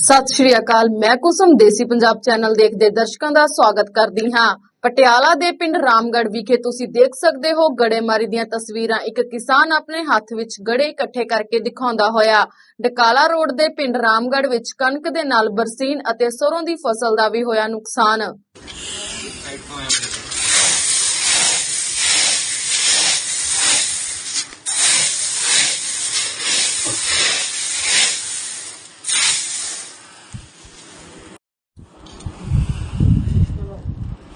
ਸਤਿ ਸ਼੍ਰੀ ਅਕਾਲ। ਮੈਂ ਕੁਸਮ ਦੇਸੀ ਪੰਜਾਬ ਚੈਨਲ ਦੇਖਦੇ ਦਰਸ਼ਕਾਂ ਦਾ ਸਵਾਗਤ ਕਰਦੀ ਹਾਂ। ਪਟਿਆਲਾ ਦੇ ਪਿੰਡ ਰਾਮਗੜ ਵਿਖੇ ਤੁਸੀਂ ਦੇਖ ਸਕਦੇ ਹੋ ਗੜੇਮਾਰੀ ਦੀਆਂ ਤਸਵੀਰਾਂ। ਇੱਕ ਕਿਸਾਨ ਆਪਣੇ ਹੱਥ ਵਿੱਚ ਗੜੇ ਇਕੱਠੇ ਕਰਕੇ ਦਿਖਾਉਂਦਾ ਹੋਇਆ। ਡਕਾਲਾ ਰੋਡ ਦੇ ਪਿੰਡ ਰਾਮਗੜ ਵਿੱਚ ਕਣਕ ਦੇ ਨਾਲ ਬਰਸੀਨ ਅਤੇ ਸਰੋਂ ਦੀ ਫਸਲ ਦਾ ਵੀ ਹੋਇਆ ਨੁਕਸਾਨ।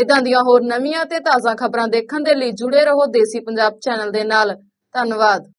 ਇਦਾਂ ਦੀਆਂ ਹੋਰ ਨਵੀਆਂ ਤੇ ਤਾਜ਼ਾ ਖਬਰਾਂ ਦੇਖਣ ਦੇ ਲਈ ਜੁੜੇ ਰਹੋ ਦੇਸੀ ਪੰਜਾਬ ਚੈਨਲ ਦੇ ਨਾਲ। ਧੰਨਵਾਦ।